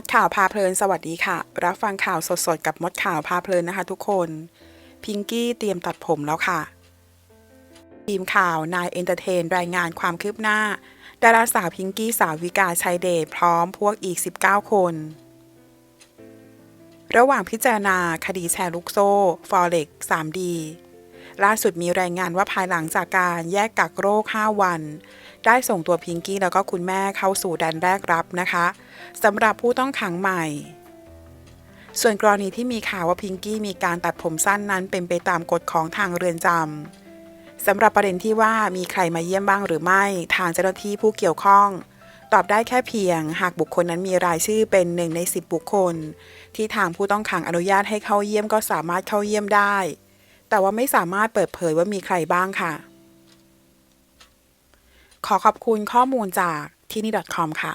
ดข่าวพาเพลินสวัสดีค่ะ รับฟังข่าวสดๆ กับมดข่าวพาเพลินนะคะทุกคน พิงกี้เตรียมตัดผมแล้วค่ะ ทีมข่าวนายเอนเตอร์เทนรายงานความคืบหน้า ดาราสาวพิงกี้สาวิกาชัยเดชพร้อมพวกอีก 19 คน ระหว่างพิจารณาคดีแชร์ลูกโซ่ฟอเร็ก 3D ล่าสุดมีรายงานว่าภายหลังจากการแยกกักโรค 5 วัน ได้ส่งตัวพิงกี้แล้วก็คุณแม่เข้าสู่แดนแรกรับนะคะ สำหรับผู้ต้องขังใหม่ ส่วนกรณีที่มีข่าวว่าพิงกี้มีการตัดผมสั้นนั้นเป็นไปตามกฎของทางเรือนจำสำหรับประเด็นที่ว่ามีใครมาเยี่ยมบ้างหรือไม่ ทางเจ้าหน้าที่ผู้เกี่ยวข้อง ตอบได้แค่เพียง หากบุคคลนั้นมีรายชื่อเป็นหนึ่งใน 10 บุคคล ที่ทางผู้ต้องขังอนุญาตให้เข้าเยี่ยมก็สามารถเข้าเยี่ยมได้ แต่ว่าไม่สามารถเปิดเผยว่ามีใครบ้างค่ะขอขอบคุณข้อมูลจากที่นี่ .com ค่ะ